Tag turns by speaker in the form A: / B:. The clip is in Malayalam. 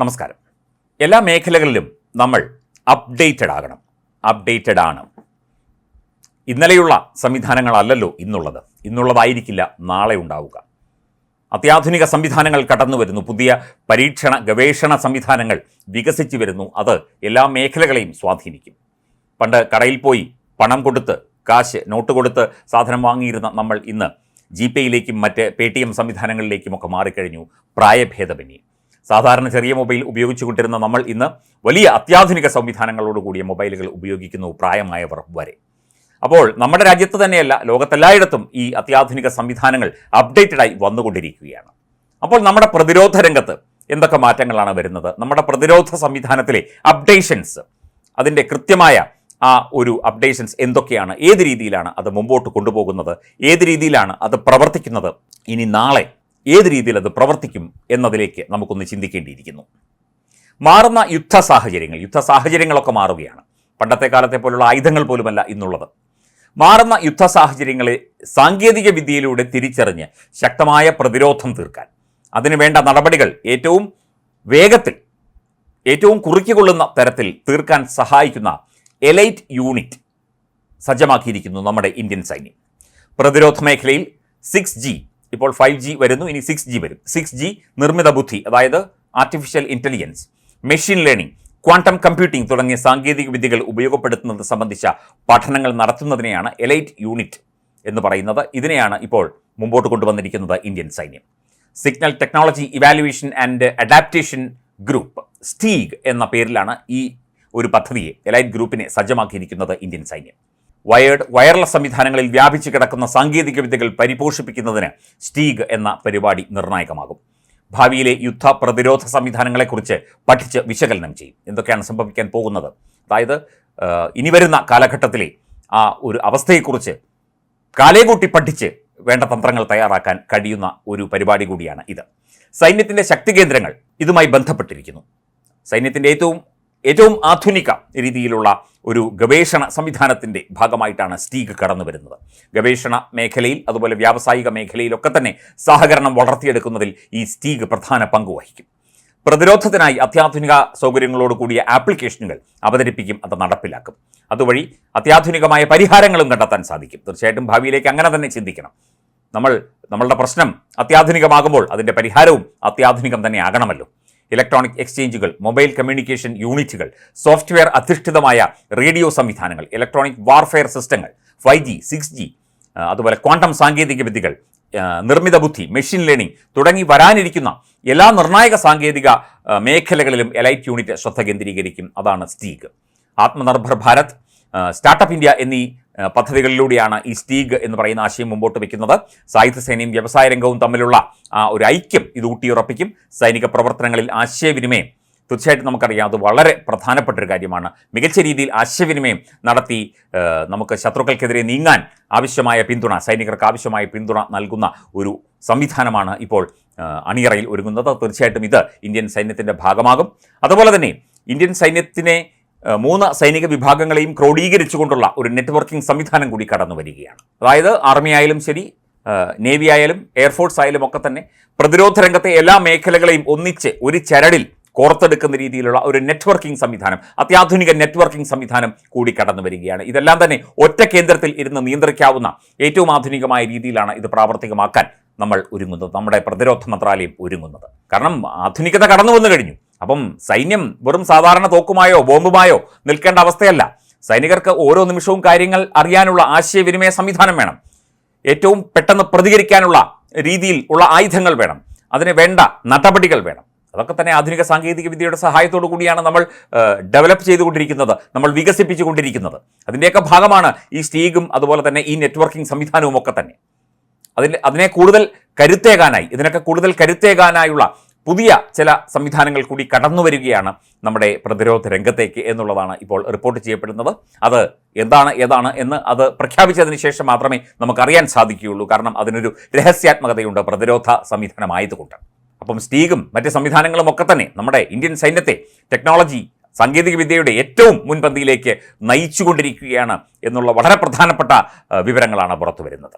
A: നമസ്കാരം. എല്ലാ മേഖലകളിലും നമ്മൾ അപ്ഡേറ്റഡ് ആകണം. അപ്ഡേറ്റഡ് ആണ്. ഇന്നലെയുള്ള സംവിധാനങ്ങളല്ലല്ലോ ഇന്നുള്ളത്. ഇന്നുള്ളതായിരിക്കില്ല നാളെ ഉണ്ടാവുക. അത്യാധുനിക സംവിധാനങ്ങൾ കടന്നു വരുന്നു. പുതിയ പരീക്ഷണ ഗവേഷണ സംവിധാനങ്ങൾ വികസിച്ചു വരുന്നു. അത് എല്ലാ മേഖലകളെയും സ്വാധീനിക്കും. പണ്ട് കടയിൽ പോയി പണം കൊടുത്ത് കാശ് നോട്ട് കൊടുത്ത് സാധനം വാങ്ങിയിരുന്ന നമ്മൾ ഇന്ന് ജി പേയിലേക്കും മറ്റ് പേ ടി എം സംവിധാനങ്ങളിലേക്കുമൊക്കെ മാറിക്കഴിഞ്ഞു. പ്രായഭേദമന്യേ. സാധാരണ ചെറിയ മൊബൈൽ ഉപയോഗിച്ചുകൊണ്ടിരുന്ന നമ്മൾ ഇന്ന് വലിയ അത്യാധുനിക സംവിധാനങ്ങളോട് കൂടിയ മൊബൈലുകൾ ഉപയോഗിക്കുന്നു പ്രായമായവർ വരെ. അപ്പോൾ നമ്മുടെ രാജ്യത്ത് തന്നെയല്ല ലോകത്തെല്ലായിടത്തും ഈ അത്യാധുനിക സംവിധാനങ്ങൾ അപ്ഡേറ്റഡായി വന്നുകൊണ്ടിരിക്കുകയാണ്. അപ്പോൾ നമ്മുടെ പ്രതിരോധ രംഗത്ത് എന്തൊക്കെ മാറ്റങ്ങളാണ് വരുന്നത്? നമ്മുടെ പ്രതിരോധ സംവിധാനത്തിലെ അപ്ഡേഷൻസ് അതിന്റെ കൃത്യമായ ആ ഒരു അപ്ഡേഷൻസ് എന്തൊക്കെയാണ്? ഏത് രീതിയിലാണ് അത് മുമ്പോട്ട് കൊണ്ടുപോകുന്നത്? ഏത് രീതിയിലാണ് അത് പ്രവർത്തിക്കുന്നത്? ഇനി നാളെ ഏത് രീതിയിൽ അത് പ്രവർത്തിക്കും എന്നതിലേക്ക് നമുക്കൊന്ന് ചിന്തിക്കേണ്ടിയിരിക്കുന്നു. മാറുന്ന യുദ്ധ സാഹചര്യങ്ങൾ യുദ്ധ സാഹചര്യങ്ങളൊക്കെ മാറുകയാണ്. പണ്ടത്തെ കാലത്തെ പോലുള്ള ആയുധങ്ങൾ പോലുമല്ല ഇന്നുള്ളത്. മാറുന്ന യുദ്ധ സാഹചര്യങ്ങളെ സാങ്കേതിക വിദ്യയിലൂടെ തിരിച്ചറിഞ്ഞ് ശക്തമായ പ്രതിരോധം തീർക്കാൻ അതിനു വേണ്ട നടപടികൾ ഏറ്റവും വേഗത്തിൽ ഏറ്റവും കുറുക്കിക്കൊള്ളുന്ന തരത്തിൽ തീർക്കാൻ സഹായിക്കുന്ന എലൈറ്റ് യൂണിറ്റ് സജ്ജമാക്കിയിരിക്കുന്നു നമ്മുടെ ഇന്ത്യൻ സൈന്യം. പ്രതിരോധ മേഖലയിൽ സിക്സ് ജി ഇപ്പോൾ ഫൈവ് ജി വരുന്നു ഇനി സിക്സ് ജി വരും. സിക്സ് ജി നിർമ്മിത ബുദ്ധി അതായത് artificial intelligence machine learning quantum computing തുടങ്ങിയ സാങ്കേതിക വിദ്യകൾ ഉപയോഗപ്പെടുത്തുന്നത് സംബന്ധിച്ച പഠനങ്ങൾ നടത്തുന്നതിനെയാണ് എലൈറ്റ് യൂണിറ്റ് എന്ന് പറയുന്നത്. ഇതിനെയാണ് ഇപ്പോൾ മുമ്പോട്ട് കൊണ്ടുവന്നിരിക്കുന്നത് ഇന്ത്യൻ സൈന്യം. Signal technology evaluation and adaptation group STEAG എന്ന പേരിലാണ് ഈ ഒരു പദ്ധതിയെ എലൈറ്റ് ഗ്രൂപ്പിനെ സജ്ജമാക്കിയിരിക്കുന്നത് ഇന്ത്യൻ സൈന്യം. വയേർഡ് വയർലെസ് സംവിധാനങ്ങളിൽ വ്യാപിച്ചു കിടക്കുന്ന സാങ്കേതിക വിദ്യകൾ പരിപോഷിപ്പിക്കുന്നതിന് സ്റ്റീഗ് എന്ന പരിപാടി നിർണായകമാകും. ഭാവിയിലെ യുദ്ധ പ്രതിരോധ സംവിധാനങ്ങളെക്കുറിച്ച് പഠിച്ച് വിശകലനം ചെയ്യും. എന്തൊക്കെയാണ് സംഭവിക്കാൻ പോകുന്നത്? അതായത് ഇനി വരുന്ന കാലഘട്ടത്തിലെ ആ ഒരു അവസ്ഥയെക്കുറിച്ച് കാലേകൂട്ടി പഠിച്ച് വേണ്ട തന്ത്രങ്ങൾ തയ്യാറാക്കാൻ കഴിയുന്ന ഒരു പരിപാടി കൂടിയാണ് ഇത്. സൈന്യത്തിന്റെ ശക്തി കേന്ദ്രങ്ങൾ ഇതുമായി ബന്ധപ്പെട്ടിരിക്കുന്നു. സൈന്യത്തിന്റെ ഏറ്റവും ഏറ്റവും ആധുനിക രീതിയിലുള്ള ഒരു ഗവേഷണ സംവിധാനത്തിന്റെ ഭാഗമായിട്ടാണ് സ്റ്റീഗ് കടന്നു വരുന്നത്. ഗവേഷണ മേഖലയിൽ അതുപോലെ വ്യാവസായിക മേഖലയിലൊക്കെ തന്നെ സഹകരണം വളർത്തിയെടുക്കുന്നതിൽ ഈ സ്റ്റീഗ് പ്രധാന പങ്ക് വഹിക്കും. പ്രതിരോധത്തിനായി അത്യാധുനിക സൗകര്യങ്ങളോട് കൂടിയ ആപ്ലിക്കേഷനുകൾ അവതരിപ്പിക്കും അത് നടപ്പിലാക്കും. അതുവഴി അത്യാധുനികമായ പരിഹാരങ്ങളും കണ്ടെത്താൻ സാധിക്കും. തീർച്ചയായിട്ടും ഭാവിയിലേക്ക് അങ്ങനെ തന്നെ ചിന്തിക്കണം. നമ്മൾ നമ്മളുടെ പ്രശ്നം അത്യാധുനികമാകുമ്പോൾ അതിന്റെ പരിഹാരവും അത്യാധുനികം തന്നെ ആകണമല്ലോ. ഇലക്ട്രോണിക് എക്സ്ചേഞ്ചുകൾ മൊബൈൽ കമ്മ്യൂണിക്കേഷൻ യൂണിറ്റുകൾ സോഫ്റ്റ്വെയർ അധിഷ്ഠിതമായ റേഡിയോ സംവിധാനങ്ങൾ ഇലക്ട്രോണിക് വാർഫെയർ സിസ്റ്റങ്ങൾ ഫൈവ് ജി സിക്സ് ജി അതുപോലെ ക്വാണ്ടം സാങ്കേതിക വിദ്യകൾ നിർമ്മിത ബുദ്ധി മെഷീൻ ലേണിംഗ് തുടങ്ങി വരാനിരിക്കുന്ന എല്ലാ നിർണായക സാങ്കേതിക മേഖലകളിലും എലൈറ്റ് യൂണിറ്റ് ശ്രദ്ധ കേന്ദ്രീകരിക്കും. അതാണ് STEAG. Atmanirbhar Bharat startup India എന്നീ പദ്ധതികളിലൂടെയാണ് ഈ സ്റ്റീഗ് എന്ന് പറയുന്ന ആശയം മുമ്പോട്ട് വയ്ക്കുന്നത് സായുധ സേനയും വ്യവസായ രംഗവും തമ്മിലുള്ള ഒരു ഐക്യം ഇത് ഊട്ടിയുറപ്പിക്കും. സൈനിക പ്രവർത്തനങ്ങളിൽ ആശയവിനിമയം. തീർച്ചയായിട്ടും നമുക്കറിയാം അത് വളരെ പ്രധാനപ്പെട്ട ഒരു കാര്യമാണ്. മികച്ച രീതിയിൽ ആശയവിനിമയം നടത്തി നമുക്ക് ശത്രുക്കൾക്കെതിരെ നീങ്ങാൻ ആവശ്യമായ പിന്തുണ സൈനികർക്ക് ആവശ്യമായ പിന്തുണ നൽകുന്ന ഒരു സംവിധാനമാണ് ഇപ്പോൾ അണിയറയിൽ ഒരുങ്ങുന്നത്. തീർച്ചയായിട്ടും ഇത് ഇന്ത്യൻ സൈന്യത്തിന്റെ ഭാഗമാകും. അതുപോലെ തന്നെ ഇന്ത്യൻ സൈന്യത്തിനെ മൂന്ന് സൈനിക വിഭാഗങ്ങളെയും ക്രോഡീകരിച്ചുകൊണ്ടുള്ള ഒരു നെറ്റ്വർക്കിംഗ് സംവിധാനം കൂടി കടന്നു വരികയാണ്. അതായത് ആർമി ആയാലും ശരി നേവി ആയാലും എയർഫോഴ്സ് ആയാലും ഒക്കെ തന്നെ പ്രതിരോധ രംഗത്തെ എല്ലാ മേഖലകളെയും ഒന്നിച്ച് ഒരു ചരടിൽ കോർത്തെടുക്കുന്ന രീതിയിലുള്ള ഒരു നെറ്റ്വർക്കിംഗ് സംവിധാനം അത്യാധുനിക നെറ്റ്വർക്കിംഗ് സംവിധാനം കൂടി കടന്നു വരികയാണ്. ഇതെല്ലാം തന്നെ ഒറ്റ കേന്ദ്രത്തിൽ ഇരുന്ന് നിയന്ത്രിക്കാവുന്ന ഏറ്റവും ആധുനികമായ രീതിയിലാണ് ഇത് പ്രാവർത്തികമാക്കാൻ നമ്മൾ ഒരുങ്ങുന്നത് നമ്മുടെ പ്രതിരോധ മന്ത്രാലയം ഒരുങ്ങുന്നത്. കാരണം ആധുനികത കടന്നു വന്നു കഴിഞ്ഞു. അപ്പം സൈന്യം വെറും സാധാരണ തോക്കുമായോ ബോംബുമായോ നിൽക്കേണ്ട അവസ്ഥയല്ല. സൈനികർക്ക് ഓരോ നിമിഷവും കാര്യങ്ങൾ അറിയാനുള്ള ആശയവിനിമയ സംവിധാനം വേണം. ഏറ്റവും പെട്ടെന്ന് പ്രതികരിക്കാനുള്ള രീതിയിൽ ഉള്ള ആയുധങ്ങൾ വേണം. അതിന് വേണ്ട നടപടികൾ വേണം. അതൊക്കെ തന്നെ ആധുനിക സാങ്കേതിക വിദ്യയുടെ സഹായത്തോടു കൂടിയാണ് നമ്മൾ ഡെവലപ്പ് ചെയ്തുകൊണ്ടിരിക്കുന്നത് നമ്മൾ വികസിപ്പിച്ചുകൊണ്ടിരിക്കുന്നത്. അതിന്റെയൊക്കെ ഭാഗമാണ് ഈ സ്റ്റീഗും അതുപോലെ തന്നെ ഈ നെറ്റ്വർക്കിംഗ് സംവിധാനവും ഒക്കെ തന്നെ. അതിൽ അതിനെ കൂടുതൽ കരുത്തേകാനായി ഇതിനൊക്കെ കൂടുതൽ കരുത്തേകാനായുള്ള പുതിയ ചില സംവിധാനങ്ങൾ കൂടി കടന്നു വരികയാണ് നമ്മുടെ പ്രതിരോധ രംഗത്തേക്ക് എന്നുള്ളതാണ് ഇപ്പോൾ റിപ്പോർട്ട് ചെയ്യപ്പെടുന്നത്. അത് എന്താണ് ഏതാണ് എന്ന് അത് പ്രഖ്യാപിച്ചതിന് ശേഷം മാത്രമേ നമുക്കറിയാൻ സാധിക്കുകയുള്ളൂ. കാരണം അതിനൊരു രഹസ്യാത്മകതയുണ്ട് പ്രതിരോധ സംവിധാനമായതുകൊണ്ട്. അപ്പം സ്റ്റീഗും മറ്റ് സംവിധാനങ്ങളും ഒക്കെ തന്നെ നമ്മുടെ ഇന്ത്യൻ സൈന്യത്തെ ടെക്നോളജി സാങ്കേതികവിദ്യയുടെ ഏറ്റവും മുൻപന്തിയിലേക്ക് നയിച്ചുകൊണ്ടിരിക്കുകയാണ് എന്നുള്ള വളരെ പ്രധാനപ്പെട്ട വിവരങ്ങളാണ് പുറത്തു വരുന്നത്.